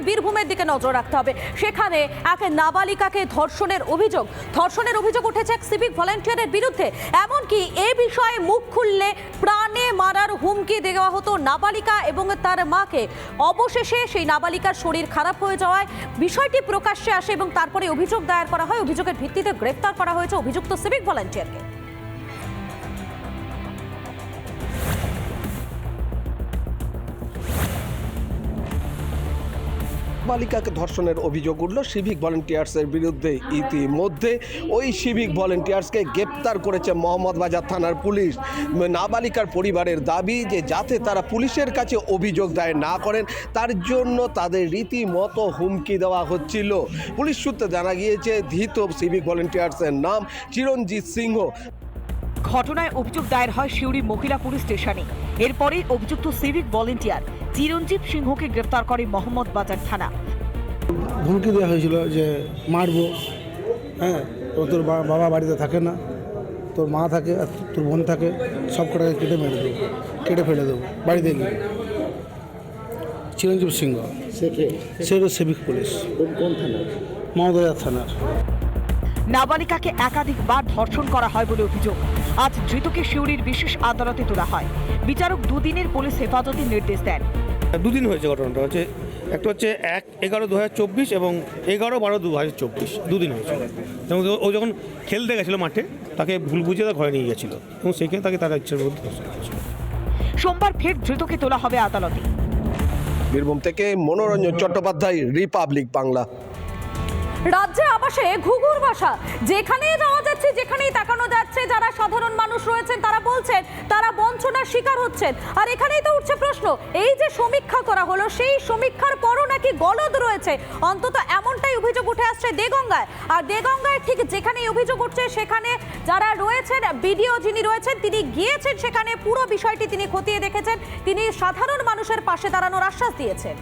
বীরভূমের দিকে নজর রাখতে হবে। সেখানে এক নাবালিকাকে ধর্ষণের অভিযোগ। ধর্ষণের অভিযোগ উঠেছে এক সিভিক ভলেন্টিয়ারের বিরুদ্ধে। এমনকি এ বিষয়ে মুখ খুললে প্রাণে মারার হুমকি দেওয়া হতো নাবালিকা এবং তার মাকে। অবশেষে সেই নাবালিকার শরীর খারাপ হয়ে যাওয়ায় বিষয়টি প্রকাশ্যে আসে এবং তারপরে অভিযোগ দায়ের করা হয়। অভিযোগের ভিত্তিতে গ্রেফতার করা হয়েছে অভিযুক্ত সিভিক ভলেন্টিয়ারকে বালিকাকে ধর্ষণের অভিযোগ উঠল। সিভিক ভলেন্টিয়ার্সের বিরুদ্ধে ইতিমধ্যে ওই সিভিক ভলেন্টিয়ার্সকে গ্রেপ্তার করেছে মোহাম্মদ বাজার থানার পুলিশ। নাবালিকার পরিবারের দাবি যে, যাতে তারা পুলিশের কাছে অভিযোগ দায়ের না করেন, তার জন্য তাদের রীতিমতো হুমকি দেওয়া হচ্ছিল। পুলিশ সূত্রে জানা গিয়েছে, ধৃত সিভিক ভলেন্টিয়ার্সের নাম চিরঞ্জিত সিংহ। ঘটনায় অভিযোগ দায়ের হয় সিউড়ি মহিলা পুলিশ স্টেশনে। এরপরেই অভিযুক্ত সিভিক ভলেন্টিয়ার চিরঞ্জীব সিংহকে গ্রেপ্তার করে মোহাম্মদ বাজার থানা। হুমকি দেওয়া হয়েছিল যে মারবো হ্যাঁ তো তোর বাবা বাড়িতে থাকে না তোর মা থাকে আর তোর বোন থাকে সব কটাকে কেটে মেরে দেবো কেটে ফেলে দেবো বাড়িতে গিয়ে। চিরঞ্জীব সিংহ। সে সিভিক পুলিশ। মহোদয়া থানার। নাবালিকাকে একাধিকবার ধর্ষণ করা হয় বলে অভিযোগ। আজ ধৃতকে সিউড়ির বিশেষ আদালতে তোলা হয়। বিচারক দুদিনের পুলিশ হেফাজতের নির্দেশ দেন। দুদিন হয়েছে ঘটনাটা। হচ্ছে একটা হচ্ছে এক এগারো দু হাজার চব্বিশ এবং এগারো বারো দু হাজার চব্বিশ। দুদিন হয়েছে। এবং ও- ও যখন খেলতে গেছিল মাঠে তাকে ভুল বুঝিয়ে তার ঘরে নিয়ে গেছিল এবং সেখানে তাকে তারা ইচ্ছার মধ্যে সোমবার ফের ধৃতকে তোলা হবে আদালতে। বীরভূম থেকে মনোরঞ্জন চট্টোপাধ্যায় রিপাবলিক বাংলা। রাজ্যে আবাসে ঘুঘুর বাসা। যেখানেই যাওয়া যাচ্ছে, যেখানেই তাকানো যাচ্ছে, যারা সাধারণ মানুষ রয়েছেন, তারা বলছেন, তারা বঞ্চনার শিকার হচ্ছেন। আর এখানেই তো উঠছে প্রশ্ন, এই যে সমীক্ষা করা হলো, সেই সমীক্ষার পরও নাকি গলদ রয়েছে। অন্তত এমনটাই অভিযোগ উঠে আসছে দেগঙ্গায়। আর দেগঙ্গায় ঠিক যেখানে এই অভিযোগ উঠছে, সেখানে যারা রয়েছেন, বিডিও যিনি রয়েছেন, তিনি গিয়েছেন সেখানে। পুরো বিষয়টি তিনি খতিয়ে দেখেছেন। তিনি সাধারণ মানুষের পাশে দাঁড়ানোর আশ্বাস দিয়েছেন।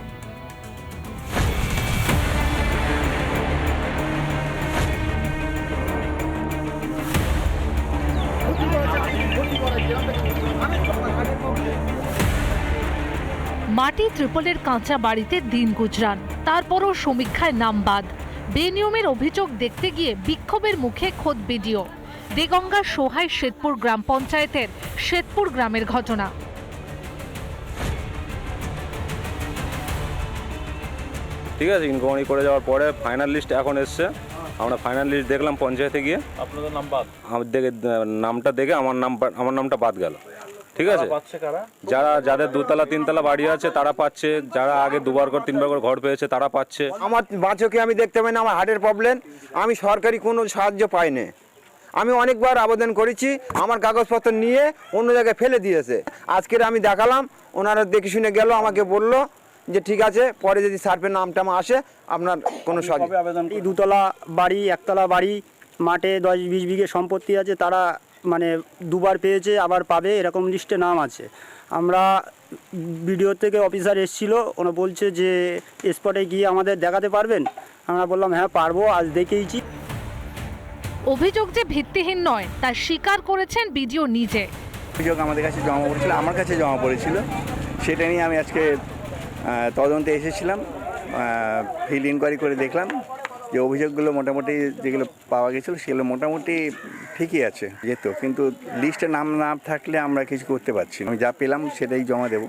মাটি ত্রিপলের কাঁচা বাড়িতে দিন গুজরান। তারপরও সমীক্ষায় নাম বাদ। বেনিয়মের অভিযোগ দেখতে গিয়ে বিক্ষোভের মুখে খোদ বিডিও। দেগঙ্গা সোহাই শ্বেতপুর গ্রাম পঞ্চায়েতের শ্বেতপুর গ্রামের ঘটনা। ঠিক আছে ইনকোয়ারি করে যাওয়ার পরে ফাইনাল লিস্ট এখন এসছে। আমরা ফাইনাল লিস্ট দেখলাম পঞ্চায়েতে গিয়ে। আপনাদের নাম বাদ? আমার দেখে নামটা দেখে আমার নাম আমার নামটা বাদ গেল। ঠিক আছে? যারা যাদের দুতলা তিনতলা বাড়ি আছে তারা পাচ্ছে। যারা আগে দুবার করে তিনবার করে ঘর পেয়েছে তারা পাচ্ছে। আমার বাঁচোকে আমি দেখতে পাই না আমার হার্টের প্রবলেম আমি সরকারি কোনো সাহায্য পাইনি। আমি অনেকবার আবেদন করেছি আমার কাগজপত্র নিয়ে অন্য জায়গায় ফেলে দিয়েছে। আজকের আমি দেখালাম ওনারা দেখে শুনে গেল আমাকে বলল যে ঠিক আছে পরে যদি সার্ভে নামটাম আসে আপনার কোনো সাহায্য। এই দুতলা বাড়ি একতলা বাড়ি মাঠে দশ বিশ বিঘে সম্পত্তি আছে তারা মানে দুবার পেয়েছে আবার পাবে এরকম লিস্টে নাম আছে। আমরা ভিডিও থেকে অফিসার এসেছিল ওরা বলছে যে স্পটে গিয়ে আমাদের দেখাতে পারবেন? আমরা বললাম হ্যাঁ পারব আজ দেখেইছি। অভিযোগ যে ভিত্তিহীন নয় তা স্বীকার করেছেন বিডিও নিজে। অভিযোগ আমাদের কাছে জমা পড়েছিল আমার কাছে জমা পড়েছিল। সেটা নিয়ে আমি আজকে তদন্তে এসেছিলাম ফিল্ড ইনকোয়ারি করে দেখলাম। যে অভিযোগগুলো মোটামুটি যেগুলো পাওয়া গেছিল সেগুলো মোটামুটি ঠিকই আছে যেত কিন্তু লিস্টে নাম না থাকলে আমরা কিছু করতে পারছি না। আমি যা পেলাম সেটাই জমা দেবো।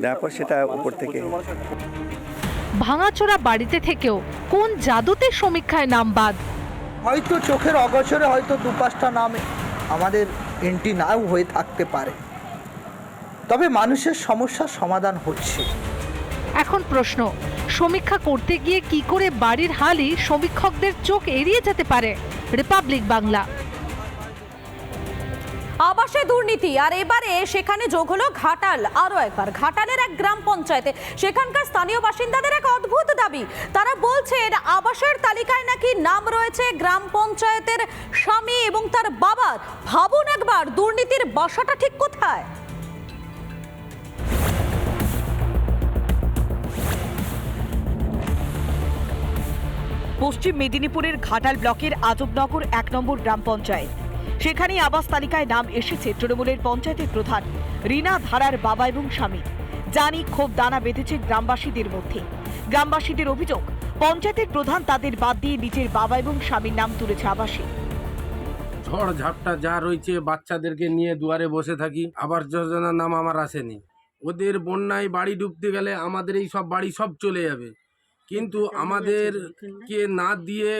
দেওয়ার পর সেটা উপর থেকে ভাঙাচোরা বাড়িতে থেকেও কোন জাদুতে সমীক্ষায় নাম বাদ? হয়তো চোখের অগোচরে হয়তো দু পাঁচটা নাম। আমাদের এন্ট্রি নাও হয়ে থাকতে পারে। তবে মানুষের সমস্যার সমাধান হচ্ছে। এখন প্রশ্ন, সমীক্ষা করতে গিয়ে কি করে বাড়ির হালই সমীক্ষকদের চোখ এড়িয়ে যেতে পারে? রিপাবলিক বাংলা। আবাসে দুর্নীতি, আর এবারে সেখানে যোগ হলো ঘাটাল। আরও একবার, ঘাটালের এক গ্রাম পঞ্চায়েতে সেখানকার স্থানীয় বাসিন্দাদের এক অদ্ভুত দাবি। তারা বলছেন, আবাসের তালিকায় নাকি নাম রয়েছে গ্রাম পঞ্চায়েতের স্বামী এবং তার বাবার। ভাবুন একবার, দুর্নীতির বাসাটা ঠিক কোথায়? পশ্চিম মেদিনীপুরের ঘাটাল ব্লকের আজবনগর এক নম্বর গ্রাম পঞ্চায়েত। সেখানেই আবাস তালিকায় নাম এসেছে তৃণমূলের পঞ্চায়েতের প্রধান রীনা ধারার বাবা এবং স্বামী। জানি ক্ষোভ দানা বেঁধেছে গ্রামবাসীদের মধ্যে। গ্রামবাসীদের অভিযোগ, পঞ্চায়েতের প্রধান তাদের বাদ দিয়ে নিজের বাবা এবং স্বামীর নাম তুলেছে আবাসে। ঝড় ঝাপটা যা রয়েছে, বাচ্চাদেরকে নিয়ে দুয়ারে বসে থাকি। আবার যোজনার নাম আমার আসেনি। ওদের বন্যায় বাড়ি ডুবতে গেলে আমাদের এই সব বাড়ি সব চলে যাবে। কিন্তু আমাদেরকে না দিয়ে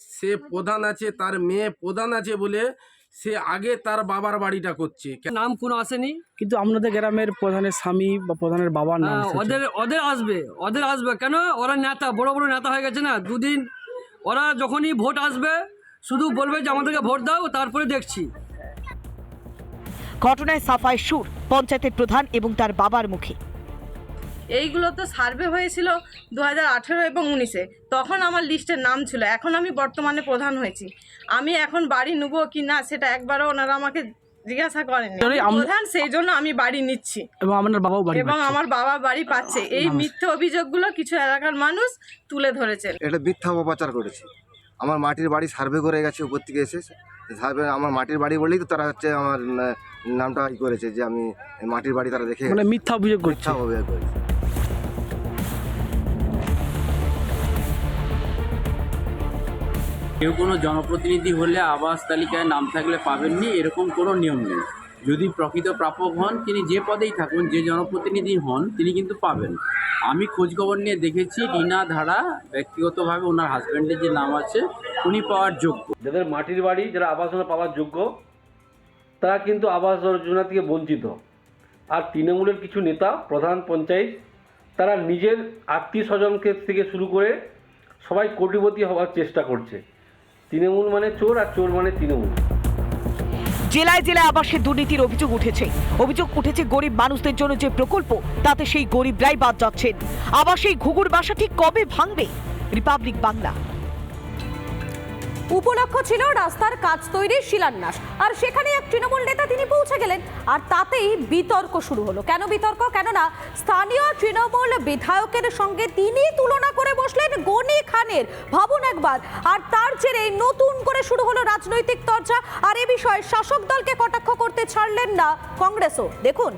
সে প্রধান আছে তার মেয়ে প্রধান আছে বলে সে আগে তার বাবার বাড়িটা করছে। নাম কোনো আসেনি? কিন্তু আপনাদের গ্রামের প্রধানের স্বামী বা প্রধানের বাবার নাম এসেছে। ওদের ওদের আসবে ওদের আসবে। কেন? ওরা নেতা বড় বড় নেতা হয়ে গেছে না? দুদিন ওরা যখনই ভোট আসবে শুধু বলবে যে আমাদেরকে ভোট দাও তারপরে দেখছি। ঘটনায় সাফাই সুর পঞ্চায়েতের প্রধান এবং তার বাবার মুখে। এইগুলো তো সার্ভে হয়েছিল দু হাজার আঠেরো এবং উনিশে। তখন আমার লিস্টের নাম ছিল। এখন আমি বর্তমানে প্রধান হয়েছি। আমি এখন বাড়ি নেব কি না সেটা একবারও ওনারা আমাকে জিজ্ঞাসা করেনি প্রধান সেই জন্য আমি বাড়ি নিচ্ছি। এবং আপনার বাবাও বাড়ি এবং আমার বাবা বাড়ি পাচ্ছে। এই মিথ্যে অভিযোগগুলো কিছু এলাকার মানুষ তুলে ধরেছেন। এটা মিথ্যা অপপ্রচার করেছে। আমার মাটির বাড়ি সার্ভে করে গেছে উপর থেকে এসে। সার্ভে আমার মাটির বাড়ি বলেই তো তারা হচ্ছে আমার নামটা ই করেছে যে আমি মাটির বাড়ি তারা দেখে মানে মিথ্যা অভিযোগ করছে। মিথ্যা অভিযোগ করেছে। কেউ কোনো জনপ্রতিনিধি হলে আবাস তালিকায় নাম থাকলে পাবেননি, এরকম কোনো নিয়ম নেই। যদি প্রকৃত প্রাপক হন, তিনি যে পদেই থাকুন, যে জনপ্রতিনিধি হন, তিনি কিন্তু পাবেন। আমি খোঁজখবর নিয়ে দেখেছি, রিনা ধারা, ব্যক্তিগতভাবে ওনার হাজব্যান্ডের যে নাম আছে, উনি পাওয়ার যোগ্য। যাদের মাটির বাড়ি, যারা আবাস যোজনা পাওয়ার যোগ্য, তারা কিন্তু আবাস যোজনা থেকে বঞ্চিত। আর তৃণমূলের কিছু নেতা, প্রধান পঞ্চায়েত, তারা নিজের আত্মীয় স্বজনকে থেকে শুরু করে সবাই কোটিপতি হওয়ার চেষ্টা করছে। তৃণমূল মানে চোর আর চোর মানে তৃণমূল। জেলায় জেলায় আবার সে দুর্নীতির অভিযোগ উঠেছে। অভিযোগ উঠেছে গরিব মানুষদের জন্য যে প্রকল্প, তাতে সেই গরিবরাই বাদ যাচ্ছেন। আবার সেই ঘুঘুর বাসা ঠিক কবে ভাঙবে? রিপাবলিক বাংলা। উপলক্ষ ছিল রাস্তার কাজ তৈরির শিলান্যাস। আর সেখানে এক তৃণমূল নেতা তিনি পৌঁছে গেলেন। আর তাতেই বিতর্ক শুরু হলো। কেন বিতর্ক? কেননা স্থানীয় তৃণমূল বিধায়কের সঙ্গে তিনি তুলনা করে বসলেন গনি খানের। ভাবুন একবার। আর তার জেরে নতুন করে শুরু হলো রাজনৈতিক চর্চা আর এ বিষয়ে শাসক দলকে কটাক্ষ করতে ছাড়লেন না কংগ্রেসও। দেখুন।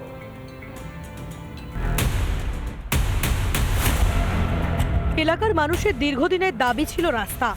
এলাকার মানুষের দীর্ঘদিনের দাবি ছিল রাস্তা।